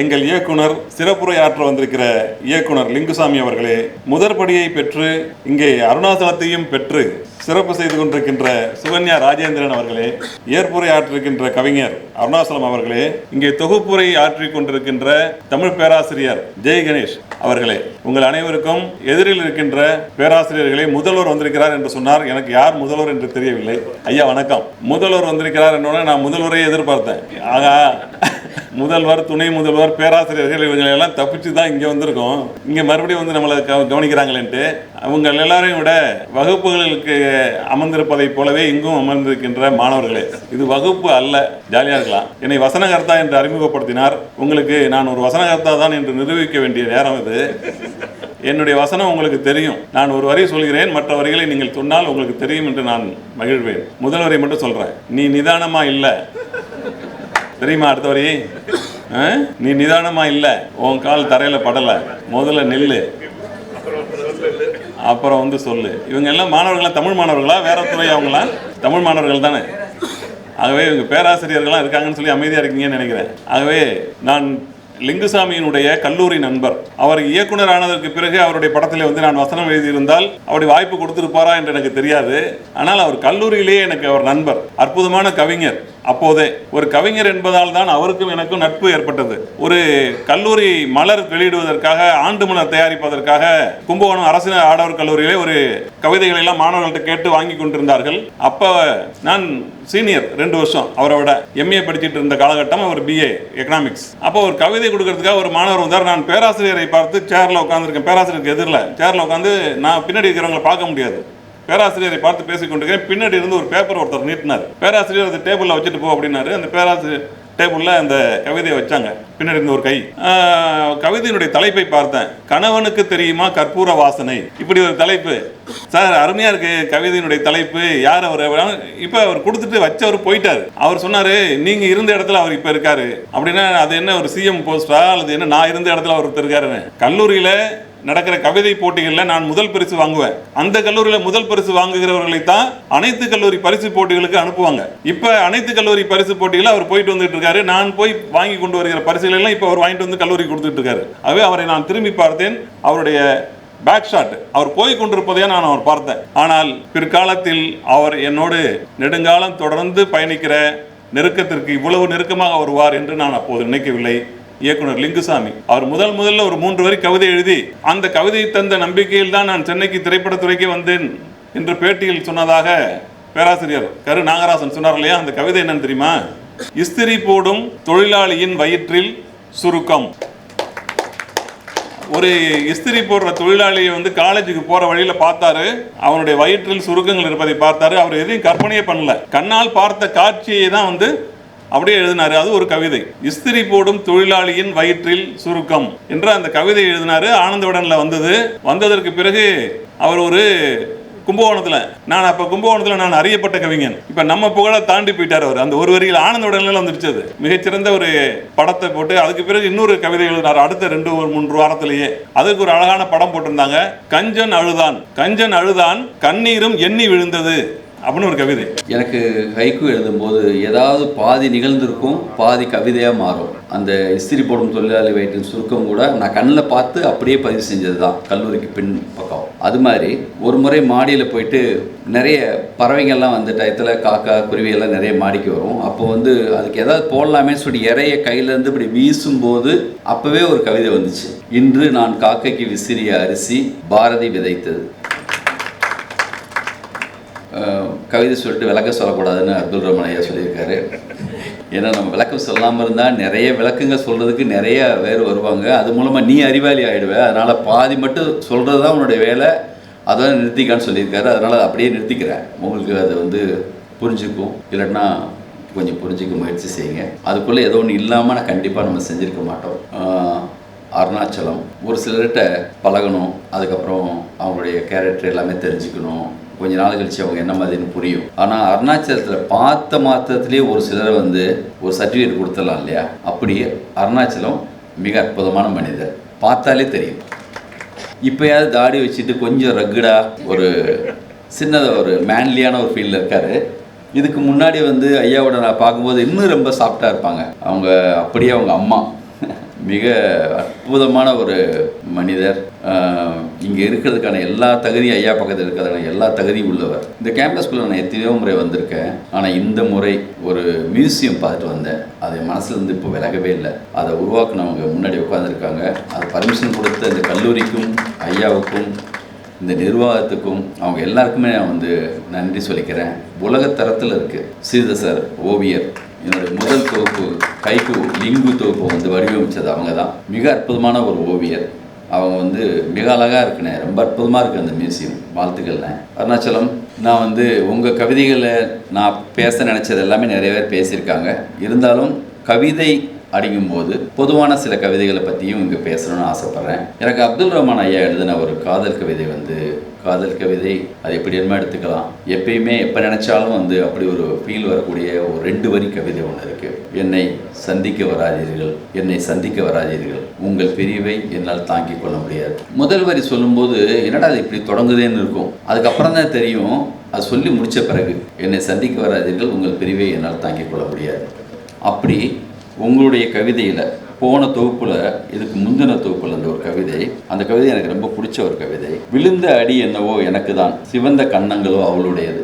எங்கள் இயக்குனர் சிறப்புரையாற்ற வந்திருக்கிற இயக்குனர் லிங்குசாமி அவர்களே முதற்படியை பெற்று இங்கே அருணாசலத்தையும் பெற்று சிறப்பு செய்து கொண்டிருக்கின்ற சுகன்யா ராஜேந்திரன் அவர்களே ஏற்புரை ஆற்றிருக்கின்ற கவிஞர் அருணாசலம் அவர்களே இங்கே தொகுப்புரை ஆற்றிக் கொண்டிருக்கின்ற தமிழ் பேராசிரியர் ஜெய் கணேஷ் அவர்களே உங்கள் அனைவருக்கும் எதிரில் இருக்கின்ற பேராசிரியர்களே முதல்வர் வந்திருக்கிறார் என்று சொன்னார். எனக்கு யார் முதல்வர் என்று தெரியவில்லை. ஐயா வணக்கம். முதல்வர் வந்திருக்கிறார் என்னோட நான் முதல்வரை எதிர்பார்த்தேன். ஆகா. முதல்வர் துணை முதல்வர் பேராசிரியர்கள் இவங்க எல்லாம் தப்பிச்சு தான் இங்கே வந்திருக்கோம். இங்கே மறுபடியும் வந்து நம்மளை கவ- கவனிக்கிறாங்களேன்ட்டு அவங்க எல்லாரையும் விட வகுப்புகளுக்கு அமர்ந்திருப்பதைப் போலவே இங்கும் அமர்ந்திருக்கின்ற மாணவர்களே இது வகுப்பு அல்ல ஜாலியாக இருக்கலாம். என்னை வசனகர்த்தா என்று அறிமுகப்படுத்தினார். உங்களுக்கு நான் ஒரு வசனகர்த்தா தான் என்று நிரூபிக்க வேண்டிய நேரம் இது. என்னுடைய வசனம் உங்களுக்கு தெரியும். நான் ஒரு வரி சொல்கிறேன் மற்ற வரிகளை நீங்கள் சொன்னால் உங்களுக்கு தெரியும் என்று நான் மகிழ்வேன். முதல்வரை மட்டும் சொல்கிறேன் நீ நிதானமாக இல்லை. தெரியுமா அடுத்த வரி ஆ? நீ நிதானமா இல்ல. உன் கால் தரையில படல. முதல்ல நெல்லு. அப்புறம் வந்து சொல்லு. இவங்க எல்லாம் மாணவர்களா? தமிழ் மாணவர்களா? வேற துறை அவங்களா? தமிழ் மாணவர்கள் தானே. ஆகவே இவங்க பேராசிரியர்களாக இருக்காங்கன்னு சொல்லி அமைதியாக இருக்கீங்கன்னு நினைக்கிறேன். ஆகவே நான் லிங்குசாமியினுடைய கல்லூரி நண்பர். அவர் இயக்குனர் ஆனதற்கு பிறகு அவருடைய படத்தில் வந்து நான் வசனம் எழுதியிருந்தால் அவருடைய வாய்ப்பு கொடுத்துருப்பாரா என்று எனக்கு தெரியாது. ஆனால் அவர் கல்லூரியிலேயே எனக்கு அவர் நண்பர். அற்புதமான கவிஞர். அப்போதே ஒரு கவிஞர் என்பதால் தான் அவருக்கும் எனக்கும் நட்பு ஏற்பட்டது. ஒரு கல்லூரி மலர் வெளியிடுவதற்காக ஆண்டு மலர் தயாரிப்பதற்காக கும்பகோணம் அரசு ஆடவர் கல்லூரியிலே ஒரு கவிதைகளை எல்லாம் மாணவர்கள்ட்ட கேட்டு வாங்கி கொண்டிருந்தார்கள். அப்போ நான் சீனியர் ரெண்டு வருஷம் அவரை விட எம்ஏ படிச்சிட்டு இருந்த காலகட்டம் அவர் பிஏ எக்கனாமிக்ஸ் அப்போ ஒரு கவிதை கொடுக்கறதுக்காக ஒரு மாணவர் வந்தார். நான் பேராசிரியரை பார்த்து சேர்ல உட்காந்துருக்கேன் பேராசிரியருக்கு எதிரில். சேர்ல உட்காந்து நான் பின்னாடி இருக்கிறவங்களை பார்க்க முடியாது. பேராசிரியரை பார்த்து பேசிக்கொண்டிருக்கேன் பின்னாடி இருந்து ஒரு பேப்பர் ஒருத்தர் நீட்டினார். பேராசிரியர் அந்த டேபிளில் வச்சுட்டு போ அப்படின்னாரு. அந்த பேராசிரியர் டேபிளில் அந்த கவிதையை வச்சாங்க. பின்னாடி இருந்து ஒரு கை. கவிதையினுடைய தலைப்பை பார்த்தேன். கணவனுக்கு தெரியுமா கற்பூர வாசனை? இப்படி ஒரு தலைப்பு. சார் அருமையாக இருக்கு. கவிதையினுடைய தலைப்பு. யார் அவர்? இப்போ அவர் கொடுத்துட்டு வச்சவர் போயிட்டார். அவர் சொன்னார் நீங்கள் இருந்த இடத்துல அவர் இப்போ இருக்காரு. அப்படின்னா அது என்ன ஒரு சிஎம் போஸ்டா அல்லது என்ன நான் இருந்த இடத்துல அவர் ஒருத்தர் இருக்காருன்னு. கல்லூரியில் நடக்கிற கவிதை போட்டிகளில் நான் முதல் பரிசு வாங்குவேன். அந்த கல்லூரியில் முதல் பரிசு வாங்குகிறவர்களை தான் அனைத்து கல்லூரி பரிசு போட்டிகளுக்கு அனுப்புவாங்க. இப்போ அனைத்து கல்லூரி பரிசு போட்டிகளில் அவர் போயிட்டு வந்துட்டு இருக்காரு. நான் போய் வாங்கி கொண்டு வருகிற பரிசுகளெல்லாம் இப்போ அவர் வாங்கிட்டு வந்து கல்லூரி கொடுத்துட்டு இருக்காரு. ஆகவே அவரை நான் திரும்பி பார்த்தேன். அவருடைய பேக் ஷாட் அவர் போய் கொண்டிருப்பதையே நான் அவர் பார்த்தேன். ஆனால் பிற்காலத்தில் அவர் என்னோடு நெடுங்காலம் தொடர்ந்து பயணிக்கிற நெருக்கத்திற்கு இவ்வளவு நெருக்கமாக வருவார் என்று நான் அப்போது நினைக்கவில்லை. இயக்குனர் லிங்குசாமி. அவர் முதல் முதல்ல ஒரு மூன்று வரி கவிதை எழுதி அந்த கவிதை தந்த நம்பிக்கையில் தான் நான் சென்னைக்கு திரைப்படத்துறைக்கே வந்தேன் என்று பேட்டியில் சொன்னதாக பேராசிரியர் கரு நாகராசன் சொன்னார் இல்லையா? அந்த கவிதை என்னன்னு தெரியுமா? இஸ்திரி போடும் தொழிலாளியின் வயிற்றில் சுருக்கம். ஒரு இஸ்திரி போடுற தொழிலாளியை வந்து காலேஜுக்கு போற வழியில பார்த்தாரு. அவனுடைய வயிற்றில் சுருக்கங்கள் இருப்பதை பார்த்தாரு. அவர் எதையும் கற்பனையே பண்ணல. கண்ணால் பார்த்த காட்சியை தான் வந்து அப்படியே எழுதினாரு. அது ஒரு கவிதை. இஸ்திரி போடும் தொழிலாளியின் வயிற்றில் சுருக்கம் என்று அந்த கவிதை எழுதினாரு. ஆனந்தவுடனில் வந்தது. வந்ததற்கு பிறகு அவர் ஒரு கும்பகோணத்தில் நான் அப்போ கும்பகோணத்தில் நான் அறியப்பட்ட கவிஞன். இப்போ நம்ம புகழை தாண்டி போயிட்டார் அவர். அந்த ஒரு வரியில் ஆனந்த உடனே வந்துடுச்சு அது. மிகச்சிறந்த ஒரு படத்தை போட்டு அதுக்கு பிறகு இன்னொரு கவிதை எழுதினார். அடுத்த ரெண்டு ஒரு மூன்று வாரத்திலேயே. அதுக்கு ஒரு அழகான படம் போட்டிருந்தாங்க. கஞ்சன் அழுதான். கஞ்சன் அழுதான். கண்ணீரும் எண்ணி விழுந்தது. அப்படின்னு ஒரு கவிதை. எனக்கு ஹைக்கு எழுதும்போது ஏதாவது பாதி நிகழ்ந்திருக்கும் பாதி கவிதையாக மாறும். அந்த இஸ்திரி போடும் தொழிலாளி வயிற்றின் சுருக்கம் கூட நான் கண்ணில் பார்த்து அப்படியே பதிவு செஞ்சது தான் கல்லூரிக்கு பின் பக்கம். அது மாதிரி ஒரு முறை மாடியில் போயிட்டு நிறைய பறவைங்கள்லாம் வந்த டயத்தில் காக்கா குருவியெல்லாம் நிறைய மாடிக்கு வரும். அப்போ வந்து அதுக்கு ஏதாவது போடலாமே சொல்லி இறைய கையிலேருந்து இப்படி வீசும்போது அப்போவே ஒரு கவிதை வந்துச்சு. இன்று நான் காக்கைக்கு விசிறிய அரிசி பாரதி விதைத்தது. கவிதை சொல்லிட்டு விளக்கம் சொல்லக்கூடாதுன்னு அப்துல் ரஹ்மான் ஐயா சொல்லியிருக்காரு. ஏன்னா நம்ம விளக்கம் சொல்லாமல் இருந்தால் நிறைய விளக்கங்க சொல்கிறதுக்கு நிறைய பேர் வருவாங்க. அது மூலமாக நீ அறிவாளி ஆகிடுவேன் அதனால் பாதி மட்டும் சொல்கிறது தான் உன்னுடைய வேலை. அதை நிறுத்திக்கான்னு சொல்லியிருக்காரு. அதனால் அப்படியே நிறுத்திக்கிறேன் உங்களுக்கு அது வந்து புரிஞ்சுக்கும். இல்லைன்னா கொஞ்சம் புரிஞ்சுக்க முயற்சி செய்யுங்க. அதுக்குள்ளே ஏதோ ஒன்று இல்லாமல் நான் கண்டிப்பாக நம்ம செஞ்சுருக்க மாட்டோம். அருணாச்சலம். ஒரு சிலர்கிட்ட பழகணும். அதுக்கப்புறம் அவங்களுடைய கேரக்டர் எல்லாமே தெரிஞ்சுக்கணும். கொஞ்ச நாள் கழிச்சு அவங்க என்ன மாதிரின்னு புரியும். ஆனால் அருணாச்சலத்தில் பார்த்த மாத்திரத்துலேயே ஒரு சிலரை வந்து ஒரு சர்டிஃபிகேட் கொடுத்துடலாம் இல்லையா? அப்படியே அருணாச்சலம் மிக அற்புதமான மனிதர். பார்த்தாலே தெரியும். இப்போயாவது தாடி வச்சுட்டு கொஞ்சம் ரக்குடாக ஒரு சின்னதாக ஒரு மேன்லியான ஒரு ஃபீல்டில் இருக்கார். இதுக்கு முன்னாடி வந்து ஐயாவோட நான் பார்க்கும்போது இன்னும் ரொம்ப சாஃப்டாக இருப்பாங்க. அவங்க அப்படியே அவங்க அம்மா. மிக அற்புதமான ஒரு மனிதர். இங்கே இருக்கிறதுக்கான எல்லா தகுதியும் ஐயா பக்கத்தில் இருக்கிறதுக்கான எல்லா தகுதியும் உள்ளவர். இந்த கேம்பஸ்குள்ளே நான் எத்தனையோ முறை வந்திருக்கேன். ஆனால் இந்த முறை ஒரு மியூசியம் பார்த்துட்டு வந்தேன். அது மனசுலேருந்து இருந்து இப்போ விலகவே இல்லை. அதை உருவாக்குனவங்க முன்னாடி உட்காந்துருக்காங்க அது பர்மிஷன் கொடுத்த இந்த கல்லூரிக்கும் ஐயாவுக்கும் இந்த நிர்வாகத்துக்கும் அவங்க எல்லாருக்குமே நான் வந்து நன்றி சொல்லிக்கிறேன். உலக தரத்தில் இருக்குது ஸ்ரீதசர் ஓவியர். என்னுடைய முதல் தொகுப்பு கைக்கு லிங்கு தொகுப்பு வந்து வடிவமைச்சது அவங்க தான் மிக அற்புதமான ஒரு ஓவியர். அவங்க வந்து மிக அழகாக இருக்குண்ணே. ரொம்ப அற்புதமாக இருக்குது அந்த மியூசியம் வாழ்த்துக்கள்ண்ணே. அருணாச்சலம் நான் வந்து உங்கள் கவிதைகளை நான் பேச நினச்சது எல்லாமே நிறைய பேர் பேசியிருக்காங்க. இருந்தாலும் கவிதை அப்படிங்கும்போது பொதுவான சில கவிதைகளை பற்றியும் இங்கே பேசணும்னு ஆசைப்பட்றேன். எனக்கு அப்துல் ரஹ்மான் ஐயா எழுதின ஒரு காதல் கவிதை வந்து காதல் கவிதை அது எப்படி என்ன எடுத்துக்கலாம். எப்பயுமே எப்போ நினச்சாலும் வந்து அப்படி ஒரு ஃபீல் வரக்கூடிய ஒரு ரெண்டு வரி கவிதை ஒன்று இருக்குது என்னை சந்திக்க வராதீர்கள் என்னை சந்திக்க வராதீர்கள். உங்கள் பிரிவை என்னால் தாங்கிக் கொள்ள முடியாது. முதல் வரி சொல்லும்போது என்னடா அது இப்படி தொடங்குதேன்னு இருக்கும். அதுக்கப்புறம் தான் தெரியும். அது சொல்லி முடித்த பிறகு என்னை சந்திக்க வராதீர்கள் உங்கள் பிரிவை என்னால் தாங்கிக் கொள்ள முடியாது. அப்படி உங்களுடைய கவிதையில் போன தொகுப்புல இதுக்கு முந்தின தொகுப்புல அந்த ஒரு கவிதை. அந்த கவிதை எனக்கு ரொம்ப பிடிச்ச ஒரு கவிதை. விழுந்த அடி என்னவோ எனக்கு தான் சிவந்த கன்னங்களோ அவளுடையது.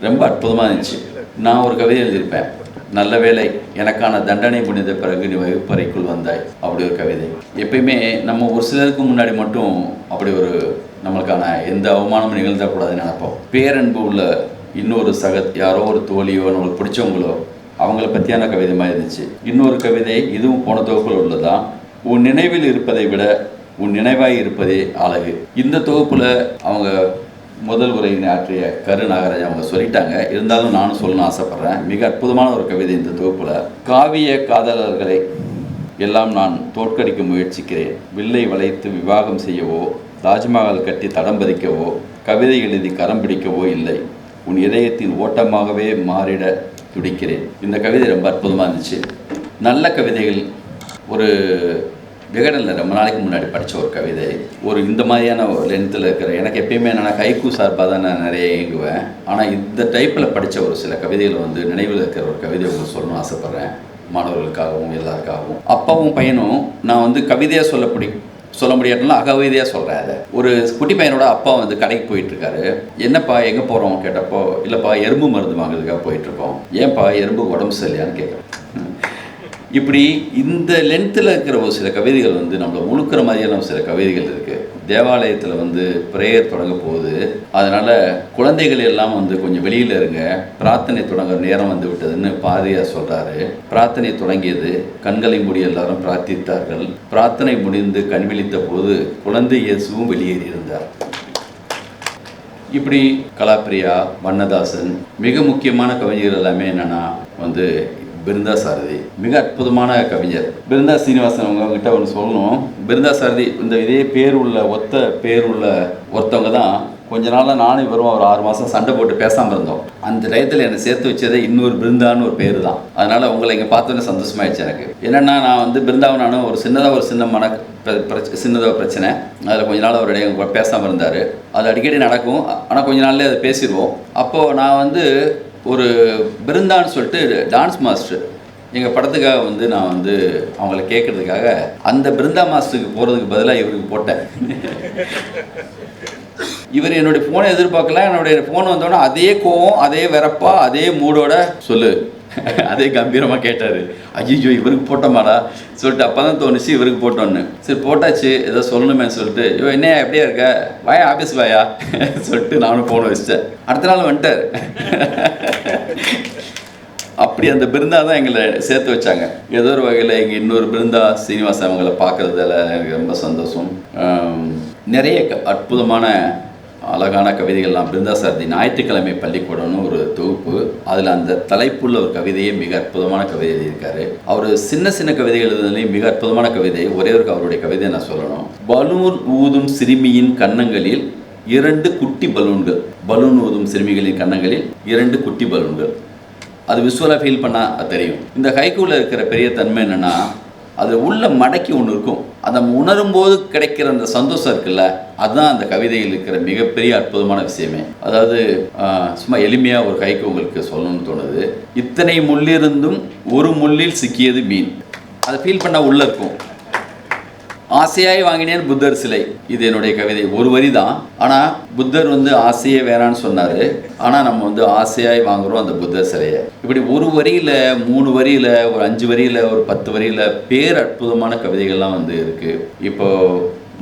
ரொம்ப அற்புதமாக இருந்துச்சு. நான் ஒரு கவிதை எழுதியிருப்பேன். நல்ல வேளை எனக்கான தண்டனை முடிந்த பிறகு நீ வகுப்பறைக்குள் வந்தாய். அப்படி ஒரு கவிதை. எப்பயுமே நம்ம ஒரு சிலருக்கு முன்னாடி மட்டும் அப்படி ஒரு நம்மளுக்கான எந்த அவமானமும் நிகழ்த்தக்கூடாதுன்னு நினைப்போம். பேரன்பு உள்ள இன்னொரு சகத் யாரோ ஒரு தோழியோ நம்மளுக்கு பிடிச்சவங்களோ அவங்கள பற்றியான கவிதை மாதிரி இருந்துச்சு. இன்னொரு கவிதை இதுவும் போன தொகுப்பில் உள்ளதான் உன் நினைவில் இருப்பதை விட உன் நினைவாய் இருப்பதே அழகு. இந்த தொகுப்பில் அவங்க முதல் உரையினை ஆற்றிய கரு நாகராஜ் அவங்க சொல்லிட்டாங்க. இருந்தாலும் நானும் சொல்லணும்னு ஆசைப்பட்றேன். மிக அற்புதமான ஒரு கவிதை இந்த தொகுப்பில். காவிய காதலர்களை எல்லாம் நான் தோற்கடிக்க முயற்சிக்கிறேன். வில்லை வளைத்து விவாகம் செய்யவோ தாஜ்மஹால் கட்டி தடம் பதிக்கவோ கவிதை எழுதி கரம் பிடிக்கவோ இல்லை. உன் இதயத்தின் ஓட்டமாகவே மாறிட துடிக்கிறேன். இந்த கவிதை ரொம்ப அற்புதமாக இருந்துச்சு. நல்ல கவிதைகள். ஒரு விகடனில் ரொம்ப நாளைக்கு முன்னாடி படித்த ஒரு கவிதை. ஒரு இந்த மாதிரியான ஒரு லென்த்தில் இருக்கிற எனக்கு எப்பயுமே என்னென்னா கைக்கு சார்பாக தான் நான் நிறைய இயங்குவேன். ஆனால் இந்த டைப்பில் படித்த ஒரு சில கவிதைகள் வந்து நினைவில் இருக்கிற ஒரு கவிதை உங்களுக்கு சொல்லணும்னு ஆசைப்பட்றேன். மாணவர்களுக்காகவும் எல்லாருக்காகவும். அப்பாவும் பையனும் நான் வந்து கவிதையாக சொல்லப்படி சொல்ல முடியாதுனால அகவிதையாக சொல்கிறேன் அதை ஒரு குட்டி பையனோட அப்பா வந்து கடைக்கு போயிட்டு இருக்காரு என்னப்பா எங்கே போகிறோம் கேட்டப்போ இல்லைப்பா எறும்பு மருந்து வாங்குறதுக்காக போயிட்டு இருக்கோம் ஏன்பா எறும்பு உடம்பு சரியில்லையான்னு கேட்குறேன் இப்படி இந்த லென்த்தில் இருக்கிற ஒரு சில கவிதைகள் வந்து நம்மளை முழுக்கிற மாதிரியான சில கவிதைகள் இருக்குது தேவாலயத்தில் வந்து ப்ரேயர் தொடங்க போகுது. அதனால் குழந்தைகள் எல்லாம் வந்து கொஞ்சம் வெளியில் இருங்க. பிரார்த்தனை தொடங்குற நேரம் வந்து விட்டதுன்னு பாதியார் சொல்கிறாரு பிரார்த்தனை தொடங்கியது. கண்களை மூடி எல்லாரும் பிரார்த்தித்தார்கள். பிரார்த்தனை முடிந்து கண் விழித்த போது குழந்தை இயேசுவும் வெளியேறியிருந்தார் இப்படி கலாப்பிரியா வண்ணதாசன் மிக முக்கியமான கவிஞர்கள் எல்லாமே என்னென்னா வந்து பிருந்தா சாரதி. மிக அற்புதமான கவிஞர். பிருந்தா சீனிவாசன் உங்ககிட்ட ஒன்று சொல்லணும். பிருந்தா சாரதி இந்த இதே பேர் உள்ள ஒத்த பேர் உள்ள ஒருத்தவங்க தான் கொஞ்ச நாளாக நானும் இவரும் ஒரு ஆறு மாதம் சண்டை போட்டு பேசாமல் இருந்தோம். அந்த டயத்தில் என்னை சேர்த்து வச்சதே இன்னொரு பிருந்தான்னு ஒரு பேர் தான். அதனால் உங்களை இங்கே பார்த்தோன்னே சந்தோஷமாயிடுச்சு எனக்கு. என்னென்னா நான் வந்து பிருந்தாவனான நானும் ஒரு சின்னதாக ஒரு சின்ன மன பிர- சின்னதாக பிரச்சனை. அதில் கொஞ்ச நாள் அவருடைய பேசாமல் இருந்தார். அது அடிக்கடி நடக்கும். ஆனால் கொஞ்ச நாள்லேயே அதை பேசிடுவோம். அப்போது நான் வந்து ஒரு பிருந்தான்னு சொல்லிட்டு டான்ஸ் மாஸ்டர் எங்கள் படத்துக்காக வந்து நான் வந்து அவங்கள கேட்குறதுக்காக அந்த பிருந்தா மாஸ்டருக்கு போகிறதுக்கு பதிலாக இவருக்கு போட்டேன். இவர் என்னுடைய ஃபோனை எதிர்பார்க்கல. என்னுடைய ஃபோன் வந்தோடனே அதே கோவம் அதே வெறப்பா அதே மூடோட சொல்லு. அதே கம்பீரமாக கேட்டார். ஐயோ இவருக்கு போட்டோமாடா. சொல்லிட்டு அப்போ தான் தோணுச்சு இவருக்கு போட்டோன்னு சரி போட்டாச்சு ஏதோ சொல்லணுமே சொல்லிட்டு ஐயோ என்ன எப்படியா இருக்க? வாயா ஆஃபீஸ் வாயா? சொல்லிட்டு நானும் ஃபோனை வச்சிட்டேன். அடுத்த நாள் வந்துட்டார். அப்படி அந்த பிருந்தா தான் எங்களை சேர்த்து வச்சாங்க. ஏதோ ஒரு வகையில் எங்கள் இன்னொரு பிருந்தா சீனிவாசன் அவங்கள பார்க்குறதால எனக்கு ரொம்ப சந்தோஷம். நிறைய க- அற்புதமான அழகான கவிதைகள்லாம். பிருந்தாசாரதி ஞாயிற்றுக்கிழமை பள்ளிக்கூடம்னு ஒரு தொகுப்பு. அதில் அந்த தலைப்புள்ள ஒரு கவிதையே மிக அற்புதமான கவிதை எழுதியிருக்காரு. அவர் சின்ன சின்ன கவிதைகள் எழுதுனதுலேயும் மிக அற்புதமான கவிதை. ஒரே ஒரு அவருடைய கவிதையை நான் சொல்லணும். பலூன் ஊதும் சிறுமியின் கன்னங்களில் இரண்டு குட்டி பலூன்கள். பலூன் ஊதும் சிறுமிகளின் கன்னங்களில் இரண்டு குட்டி பலூன்கள். அது விஷுவலாக ஃபீல் பண்ணால் தெரியும். இந்த ஹைக்கூவில் இருக்கிற பெரிய தன்மை என்னென்னா அது உள்ள மடக்கி ஒன்று இருக்கும். அதை உணரும் போது கிடைக்கிற அந்த சந்தோஷம் இருக்குல்ல அதுதான் அந்த கவிதையில் இருக்கிற மிகப்பெரிய அற்புதமான விஷயமே. அதாவது சும்மா எளிமையாக ஒரு கைக்கு உங்களுக்கு சொல்லணும்னு தோணுது. இத்தனை முள்ளிருந்தும் ஒரு முள்ளில் சிக்கியது மீன். அதை ஃபீல் பண்ணால் உள்ளே இருக்கும். ஆசையாய் வாங்கினேன் புத்தர் சிலை. இது என்னுடைய கவிதை. ஒரு வரி தான் ஆனால் புத்தர் வந்து ஆசையே வேணான்னு சொன்னார். ஆனால் நம்ம வந்து ஆசையாய் வாங்குறோம் அந்த புத்தர் சிலையை. இப்படி ஒரு வரியில் மூணு வரியில் ஒரு அஞ்சு வரியில் ஒரு பத்து வரியில் பேர் அற்புதமான கவிதைகள்லாம் வந்து இருக்குது இப்போ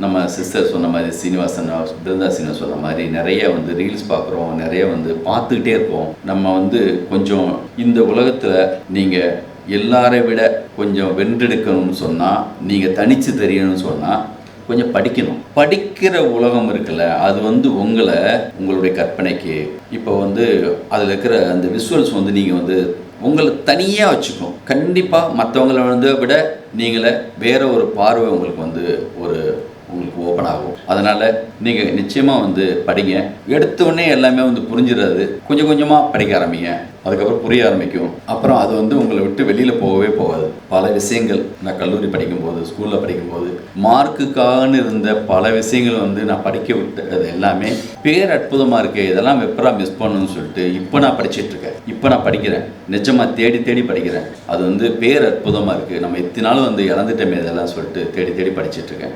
நம்ம சிஸ்டர் சொன்ன மாதிரி சீனிவாசன் பிருந்தா சீனிவாசன் சொன்ன மாதிரி நிறைய வந்து ரீல்ஸ் பார்க்குறோம். நிறைய வந்து பார்த்துக்கிட்டே இருக்கோம். நம்ம வந்து கொஞ்சம் இந்த உலகத்தில் நீங்கள் எல்லாரை விட கொஞ்சம் வென்றெடுக்கணும்னு சொன்னால் நீங்கள் தனித்து தெரியணும்னு சொன்னால் கொஞ்சம் படிக்கணும். படிக்கிற உலகம் இருக்குல்ல அது வந்து உங்களை உங்களுடைய கற்பனைக்கு இப்போ வந்து அதில் இருக்கிற அந்த விஷுவல்ஸ் வந்து நீங்கள் வந்து உங்களை தனியாக வச்சுக்கணும். கண்டிப்பாக மற்றவங்கள வந்து விட நீங்களே வேற ஒரு பார்வை உங்களுக்கு வந்து ஒரு ஓப்பன் ஆகும் அதனால் நீங்கள் நிச்சயமாக வந்து படிங்க. எடுத்தோடனே எல்லாமே வந்து புரிஞ்சிடாது கொஞ்சம் கொஞ்சமாக படிக்க ஆரம்பிங்க. அதுக்கப்புறம் புரிய ஆரம்பிக்கும். அப்புறம் அது வந்து உங்களை விட்டு வெளியில் போகவே போகாது. பல விஷயங்கள் நான் கல்லூரி படிக்கும்போது ஸ்கூலில் படிக்கும்போது மார்க்குக்காகனு இருந்த பல விஷயங்கள் வந்து நான் படிக்க விட்டது எல்லாமே பேர் அற்புதமாக இருக்கு இதெல்லாம் எப்பரா மிஸ் பண்ணணும்னு சொல்லிட்டு இப்போ நான் படிச்சிட்டு இருக்கேன். இப்போ நான் படிக்கிறேன். நிஜமாக தேடி தேடி படிக்கிறேன். அது வந்து பேர் அற்புதமாக இருக்குது நம்ம இத்தனை நாள் வந்து இறந்துட்டோமே இதெல்லாம் சொல்லிட்டு தேடி தேடி படிச்சிட்ருக்கேன்